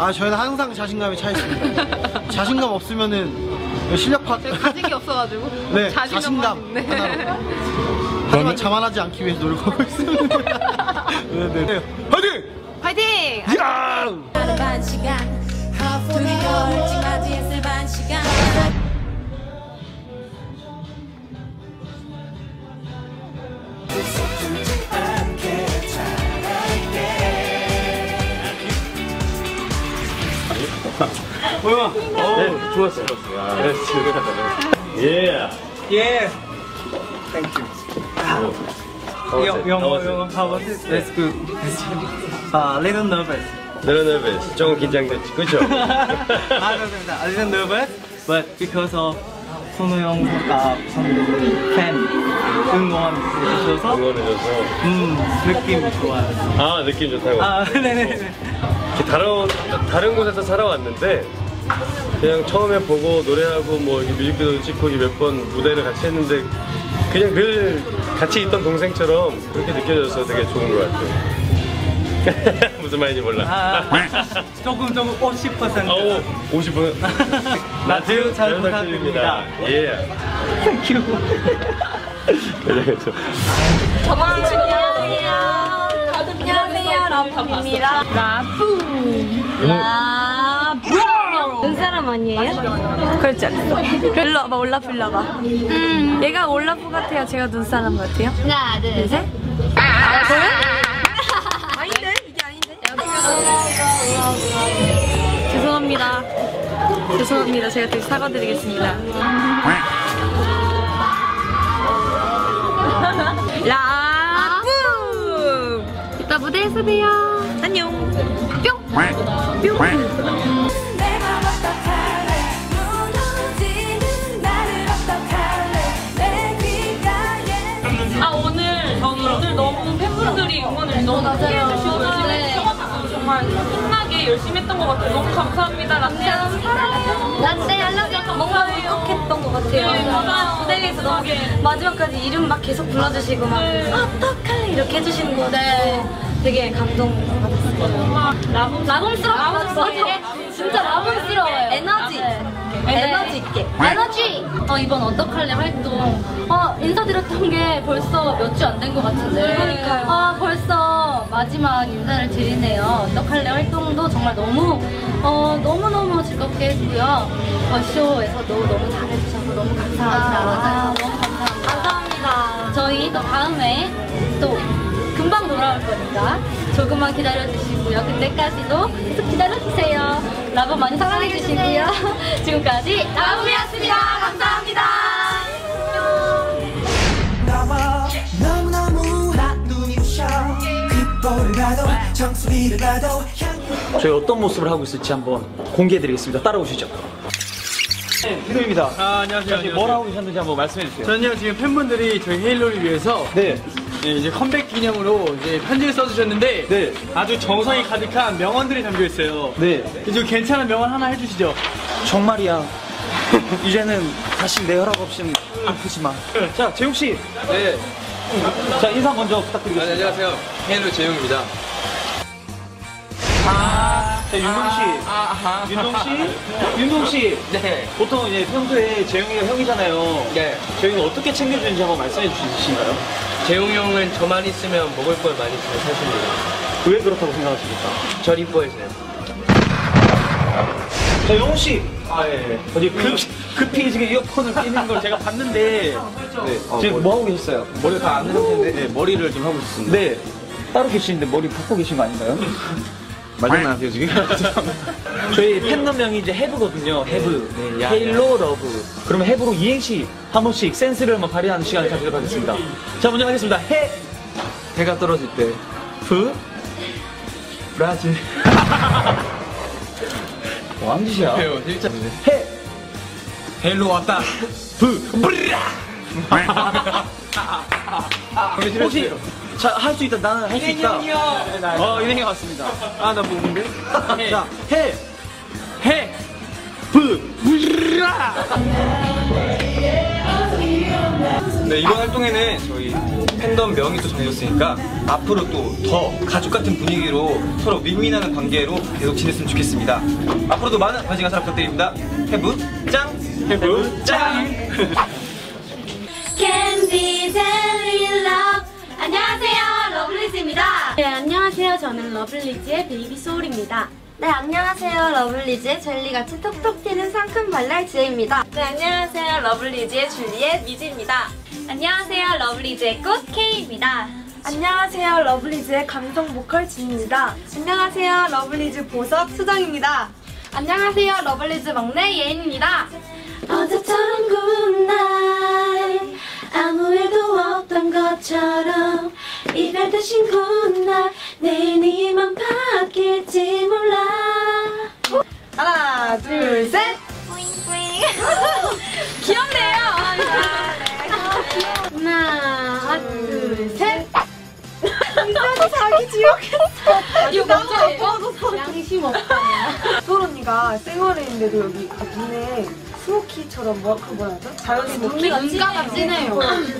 아 저희는 항상 자신감에 차 있습니다. 자신감 없으면은 실력 파. 가진 게 없어가지고 네, 자신감. 하나로. 하지만 자만하지 않기 위해서 노력하고 있습니다. 네, 네. 화이팅! 파이팅! 야! 하루 반 시간 둘이 멀찍하지 했을 반 시간 뭐야? 네. 네, 예. Yeah. Thank you. 영어, 영어, 영어. How was it? That's good. Uh, little nervous. 너는 nervous. 조금 긴장됐지, 그죠? 아, 그렇습니다. A little nervous, but because of 손호 형 아, 선배님 팬 응원 해 주셔서 응원해줘서. 음 느낌 좋아요. 아, 느낌 좋다고. 아, 네네네. 다른, 다른 곳에서 살아왔는데, 그냥 처음에 보고 노래하고 뭐 뮤직비디오 찍고 몇 번 무대를 같이 했는데, 그냥 늘 같이 있던 동생처럼 그렇게 느껴져서 되게 좋은 것 같아요. 무슨 말인지 몰라. 아, 조금 조금 50%. 아우, 50분. 라디오 잘 부탁드립니다. 예. 땡큐. 그래서. 안녕하세요 라붐입니다. 라붐. 라붐. 눈사람 아니에요? 그렇지 않았어 일로 와봐 올라프 일로 와봐. 음. 얘가 올라프 같아요 제가 눈사람 같아요? 하나 둘 셋. 아, 저요? 아닌데? 이게 아닌데? 죄송합니다. 죄송합니다. 제가 다시 사과드리겠습니다. 라붐 무대에서 봬요. 안녕. 뿅. 뿅. 아 오늘 저기 오늘 너무 팬분들이 응원을 너무 크게 해주시고 열심히 해주셔가지고 정말 신나게 열심히 했던 것 같아요. 너무 감사합니다. 라떼 사랑해요. 라떼 하려고 약간 뭔가 울컥 했던 것 같아요. 네, 맞아요. 무대에서 너무 마지막까지 이름 막 계속 불러주시고 막 어떡할래 이렇게 해주시는 거 네. 되게 감동받았어요. 정말 라붐 라붐스럽게 진짜 라붐스러워요. 에너지. 에너지 있게. 에너지! 어, 이번 어떡할래 활동. 어, 인사드렸던 게 벌써 몇 주 안 된 것 같은데. 그러니까요. 아, 벌써 마지막 인사를 드리네요. 어떡할래 활동도 정말 너무, 어, 너무너무 즐겁게 했고요. 어, 쇼에서도 너무 잘해주셔서 너무 감사합니다. 아, 너무 감사합니다. 감사합니다. 저희 또 다음에 또 금방 돌아올 거니까 조금만 기다려주시고요. 그때까지도 계속 기다려주세요. 라브 많이 사랑해주시고요. 지금까지 라브이었습니다. 감사합니다. 저희 어떤 모습을 하고 있을지 한번 공개해드리겠습니다. 따라오시죠. 네, 희동입니다. 아, 안녕하세요. 뭘 하고 계셨는지 한번 말씀해 주세요. 저는요 지금 팬분들이 저희 헤일로를 위해서 네. 네, 이제 컴백 기념으로 이제 편지를 써주셨는데 네. 아주 정성이 가득한 명언들이 담겨 있어요. 네. 이제 괜찮은 명언 하나 해주시죠. 정말이야. 이제는 다시 내 허락 없이는 아프지 마. 자, 재용씨. 네, 자, 인사 먼저 부탁드리겠습니다. 안녕하세요. 헤일로 재용입니다. 자, 윤동씨. 윤동 씨. 윤동 씨. 네. 보통 이제 평소에 재용이가 형이잖아요. 네. 재용이가 어떻게 챙겨주는지 한번 말씀해 주시신가요? 재용 형은 저만 있으면 먹을 걸 많이 잘 사줍니다. 왜 그렇다고 생각하십니까? 절 이뻐해서요. 자, 영호 씨. 아, 예. 예. 어제 급, 급히 지금 이어폰을 끼는 걸 제가 봤는데. 네. 지금 뭐 하고 계셨어요? 머리가 다안 되는데 네, 머리를 좀 하고 있습니다. 네. 따로 계시는데 머리 붓고 계신 거 아닌가요? 맞나요 지금? 저희 팬덤명이 이제 해브거든요. 해브. 네, 야, 헤일로 러브. 그러면 해브로 이행시 한 번씩 센스를 한번 발휘하는 시간을 가지도록 하겠습니다. 자, 먼저 하겠습니다. 해, 해가 떨어질 때 브, 브라질. 뭐 하는 짓이야? 진짜. 해, 헤일로 왔다. 브, 브라! 혹시, 자, 할 수 있다. 나는 할 수 있다. 어, 인행이 왔습니다. 아, 나 모르는데? 자, 해, 해, 브, 브라! 네 이번 활동에는 저희 팬덤 명이 또 정해졌으니까 앞으로 또 더 가족 같은 분위기로 서로 윈윈하는 관계로 계속 지냈으면 좋겠습니다. 앞으로도 많은 관심 가사랑 부탁드립니다. 해브 짱! 해브 짱! 네 안녕하세요 저는 러블리즈의 베이비 소울입니다 네, 안녕하세요. 러블리즈의 젤리같이 톡톡 튀는 상큼 발랄 지혜입니다. 네, 안녕하세요. 러블리즈의 줄리엣 미지입니다. 안녕하세요 러블리즈의 꽃 K입니다 안녕하세요. 러블리즈의 감성 보컬 진입니다. 안녕하세요. 러블리즈 보석 수정입니다. 안녕하세요. 러블리즈 막내 예인입니다. 어제처럼 굿날 아무 일도 없던 것처럼 이별 대신 굿날 내일 네맘 바뀔지 몰라. 하나, 둘, 셋! 귀엽네요. 하나 둘셋. 자기 지옥했어. 이거 먼저 양심 없다. 소울 언니가 생얼인데도 여기 눈에 스모키처럼 뭐, 그 뭐라 하죠? 자연 스모키? 눈가가 진해요.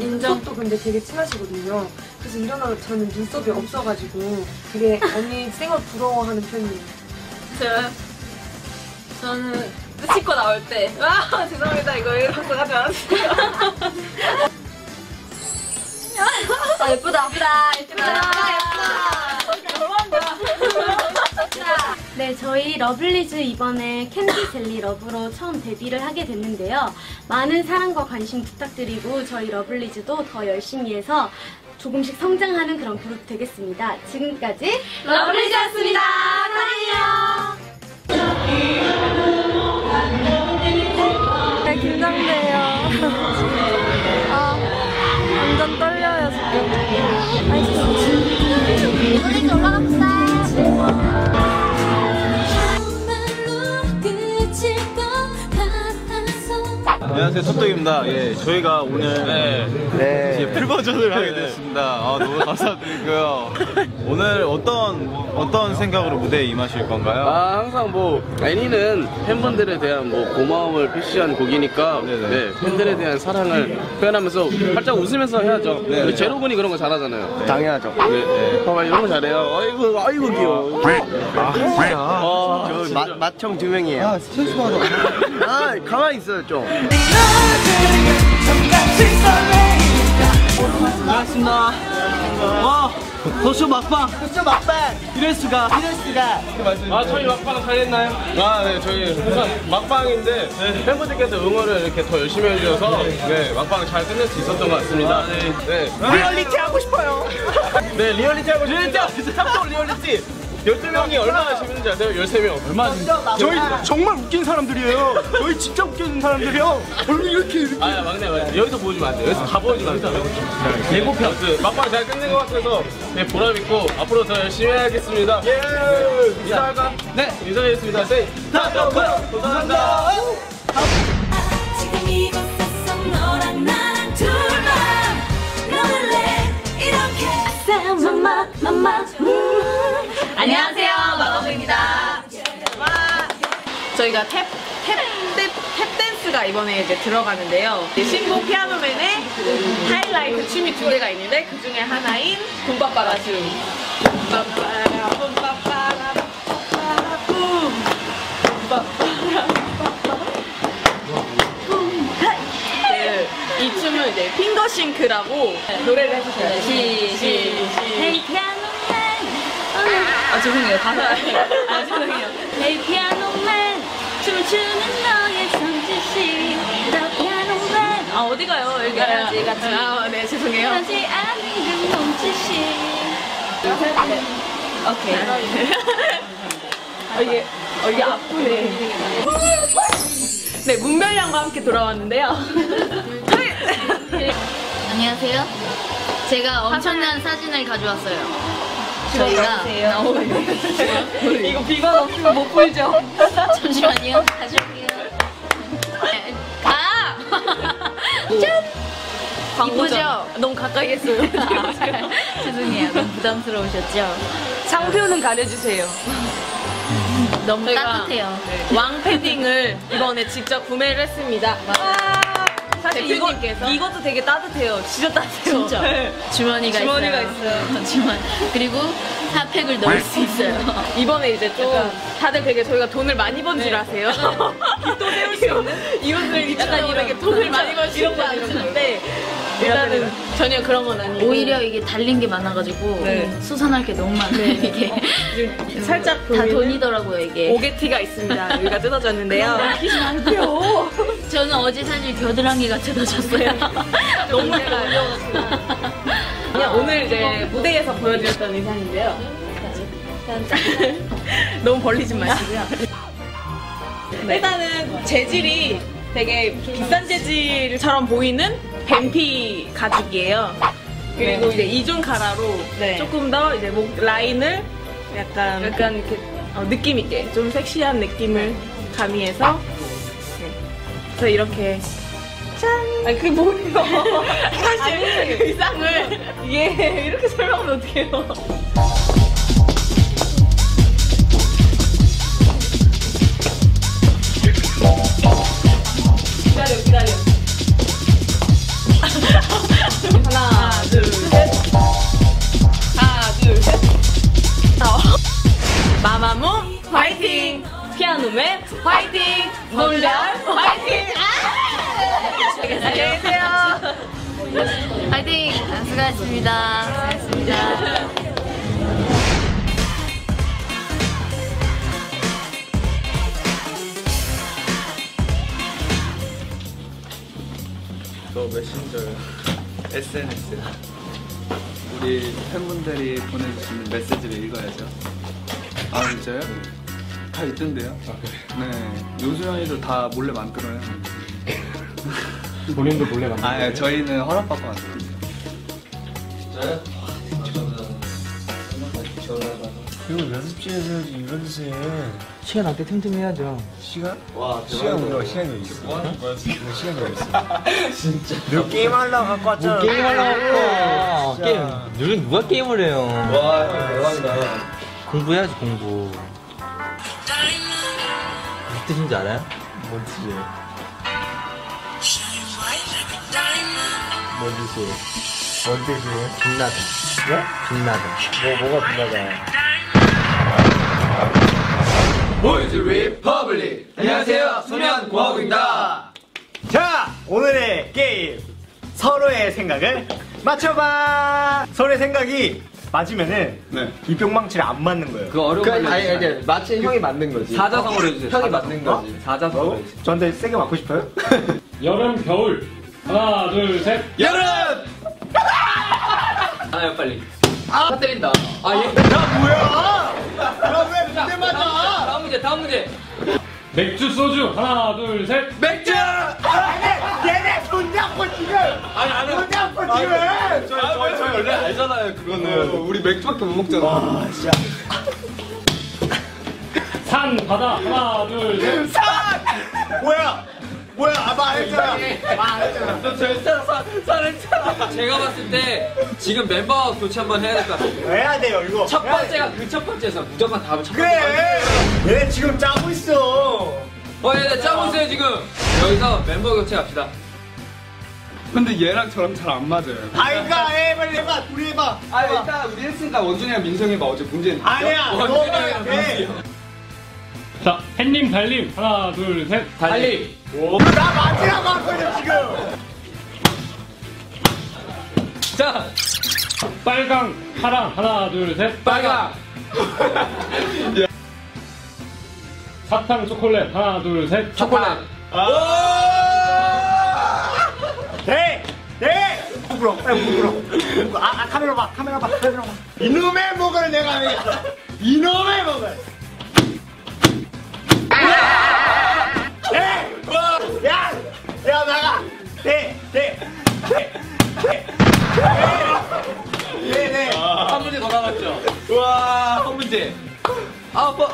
인정도 근데 되게 친하시거든요. 그래서 일어나서 저는 눈썹이 없어가지고 되게 언니 생얼 부러워하는 편이에요. 저요? 저는 씻고 나올 때. 아, 죄송합니다. 이거 이렇게 하지 않았어요. 아 예쁘다 예쁘다 예쁘다 네, 저희 러블리즈 이번에 캔디 젤리 러브로 처음 데뷔를 하게 됐는데요. 많은 사랑과 관심 부탁드리고 저희 러블리즈도 더 열심히 해서 조금씩 성장하는 그런 그룹 되겠습니다. 지금까지 러블리즈였습니다. 사랑해요. 네, 긴장돼요. 아, 완전 떨려요, 지금. 러블리즈 올라갑시다. 안녕하세요 톡톡입니다. 예, 저희가 오늘 네. 이제 풀 버전을 하게 됐습니다. 아, 너무 감사드리고요. 오늘 어떤 어떤 생각으로 무대에 임하실 건가요? 아 항상 뭐 애니는 팬분들에 대한 뭐 고마움을 표시한 곡이니까 네네. 네, 팬들에 대한 사랑을 표현하면서 활짝 웃으면서 해야죠. 네네. 우리 제로군이 그런 거 잘하잖아요. 당연하죠. 네, 네. 봐봐 이런 거 잘해요. 아이고 아이고 귀여워. 아, 진짜. 아. 마, 마청 두 명이에요. 아, 스트레스 받아. 아, 가만히 있어요, 좀. 와, 도쇼 막방. 도쇼 막방. 이럴 수가. 이럴 수가. 아 저희 막방 잘 했나요? 아 네 저희 우선 막방인데 팬분들께서 응원을 이렇게 더 열심히 해주셔서 네 막방 잘 끝낼 수 있었던 것 같습니다. 네. 리얼리티 하고 싶어요. 네 리얼리티 하고 싶습니다. 탑도 리얼리티. 12명이 얼마나 재밌는지 아세요? 13명. 얼마나 저희 정말 웃긴 사람들이에요. 저희 진짜 웃긴 사람들이요. 얼굴 이렇게 이렇게. 아 막내 막내 여기서 보여주면 안 돼. 여기서 다 보여주면 안 돼. 예고편. 그 막방 잘 끝낸 것 같아서 네, 보람 있고 앞으로 더 열심히 해야겠습니다. 예. 인사할까? 네. 인사드리겠습니다. 세이. 다또 감사합니다. 저희가 탭, 탭, 탭, 탭 댄스가 이번에 이제 들어가는데요. 신곡 피아노맨의 하이라이트 춤이 두 개가 있는데 그 중에 하나인 붐빠빠라 춤. 붐빠빠라 붐빠빠라 붐빠빠라 붐. 붐빠빠라 네, 이 춤은 이제 핑거싱크라고 노래를 해주셔요. 시, 시, 시. 아, 죄송해요. 가사. 아, 죄송해요. 헤이 피아노맨 춤을 추는 너의 손짓이 아, 어디 가요? 여기 가야지, 같이. 아, 네, 죄송해요. 하지 않는 몸짓이 오케이. 어, 이게, 어, 이게 아프네. 네, 문별량과 함께 돌아왔는데요. 안녕하세요 제가 엄청난 사진을 가져왔어요 저희가 이거 비건 없으면 못 보이죠? 잠시만요 다시 올게요 아! 짠! 이쁘죠? 너무 가까이 했어요. 죄송해요 너무 부담스러우셨죠? 상표는 가려주세요. 너무 따뜻해요 왕 패딩을 이번에 직접 구매를 했습니다. 사실 이거, 대표님께서 이것도 되게 따뜻해요. 진짜 따뜻해요. 진짜 네. 주머니가, 주머니가 있어요. 주머니 그리고 핫팩을 넣을 수 있어요. 이번에 이제 좀 다들 되게 저희가 돈을 많이 번 줄 아세요. 빚도 세울 수 없는 이분들 약간 이렇게 돈을 많이 벌수 있는 줄 아시는데 일단은 전혀 그런 건 아니고 오히려 이게 달린 게 많아가지고 네. 수선할 게 너무 많아요 이게 지금 살짝 다 돈이더라고요 이게 오게티가 있습니다. 여기가 뜯어졌는데요. 저는 어제 사실 겨드랑이가 뜯어졌어요 너무 떨려가지고 그냥 오늘 이제 무대에서 보여드렸던 의상인데요. 너무 벌리지 마시고요. 일단은 재질이 되게 비싼 재질처럼 보이는 뱀피 가죽이에요. 그리고 이제 이중 카라로 조금 더 이제 목 라인을 약간 약간 이렇게 어, 느낌 있게 좀 섹시한 느낌을 가미해서 네. 그래서 이렇게 짠! 아니 그게 뭐예요? 사실 그 의상을 이게 이렇게 설명하면 어떡해요? 기다려 기다려 하나 둘셋 하나 둘셋 마마무 화이팅 피아노맨 화이팅 놀랄 화이팅 안녕히 계세요 파이팅! 아, 수고하셨습니다 수고하셨습니다 너 메신저요. SNS. 우리 팬분들이 보내주시는 메시지를 읽어야죠. 아 진짜요? 다 있던데요? 네. 요수연이도 다 몰래 만들어요. 본인도 몰래 만든 아 저희는 허락받고 만들어요. 그리고 연습실에서 이런 데 시간 날 때 틈틈해야죠. 시간? 와, 시간 뭐야? 시간이 있어. 뭐 하는 거야 지금? 시간이 있어. 진짜. 너 게임 하려고 갖고 왔잖아. 게임 하려고 갖고 왔어. 게임. 요즘 누가 게임을 해요? 와, 대박이다. 공부해야지 공부. 무슨 뜻인지 알아요? 뭔 뜻이에요? 뭔 뜻이에요? 뭔 뜻이에요? 빛나다. 네? 빛나다. 뭐 뭐가 빛나다? 보이즈 리퍼블릭. 안녕하세요. 소년 고학우입니다. 자, 오늘의 게임. 서로의 생각을 맞춰봐. 서로의 생각이 맞으면은 네. 이 뿅망치를 안 맞는 거예요. 그거 어려운 걸로 아니, 해주세요. 아니, 마치 형이 맞는 거지. 사자성어로 해주세요. 형이 사자성어. 맞는 거지. 사자성어로 어? 해주세요. 저한테 세게 맞고 싶어요? 여름, 겨울. 하나, 둘, 셋. 여름! 하나요 빨리. 아 때린다. 아 얘. 야, 뭐야! 야왜 문제 맞아? 다음 문제 다음 문제. 맥주, 소주. 하나, 둘, 셋. 맥주! 얘네, 얘네 손 잡고 지금! 아니, 아니. 손 잡고 지금! 저희, 저희, 저희 원래 알잖아요, 그거는. 우리 맥주밖에 못 먹잖아. 아, 진짜. 산, 바다. 하나, 둘, 셋. 뭐야? 뭐야? 아, 말했잖아. 말했잖아. 너 절대 살했잖아. 제가 봤을 때 지금 멤버 교체 한번 해야 될 것 같아요. 해야 돼요, 이거. 첫. 번째가 그 첫 번째에서 무조건 답을 첫 번째. 그래! 얘네 지금 짜고 있어. 어, 얘네 짜고 있어요 지금. 여기서 멤버 교체 합시다. 근데 얘랑 저랑 잘 안 맞아요. 아이가 해, 빨리 해봐. 둘이 해봐. 아 일단 우리 했으니까 원준이랑 민성이 봐 어제 문제. 아니야, 너가 해. 자, 햇님, 달님. 하나, 둘, 셋. 달리. 나 맞으라고 한 거냐, 지금. 자, 빨강, 파랑. 하나, 둘, 셋. 빨강. 사탕, 초콜릿. 하나, 둘, 셋. 초콜릿. 네! 네! 부끄러, 빨리 부끄러. 아, 아, 카메라 봐, 카메라 봐, 카메라 봐. 이놈의 목을 내가. 이놈의 목을. 네! 야! 야, 나가! 네! 네! 네! 네! 네! 네! 한 문제 더 남았죠. 우와, 한 문제. 아, 뭐.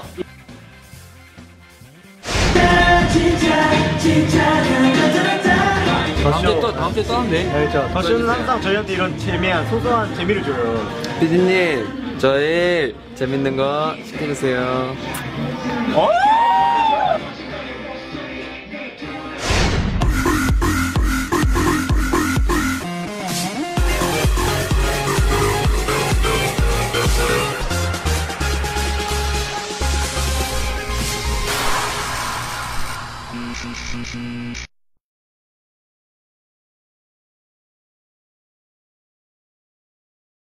다음 주에 또 다음 주에 또 하면 돼. 알죠. 더쇼는 항상 저희한테 이런 재미한, 소소한 재미를 줘요. 피디님, 저희 재밌는 거 시켜주세요.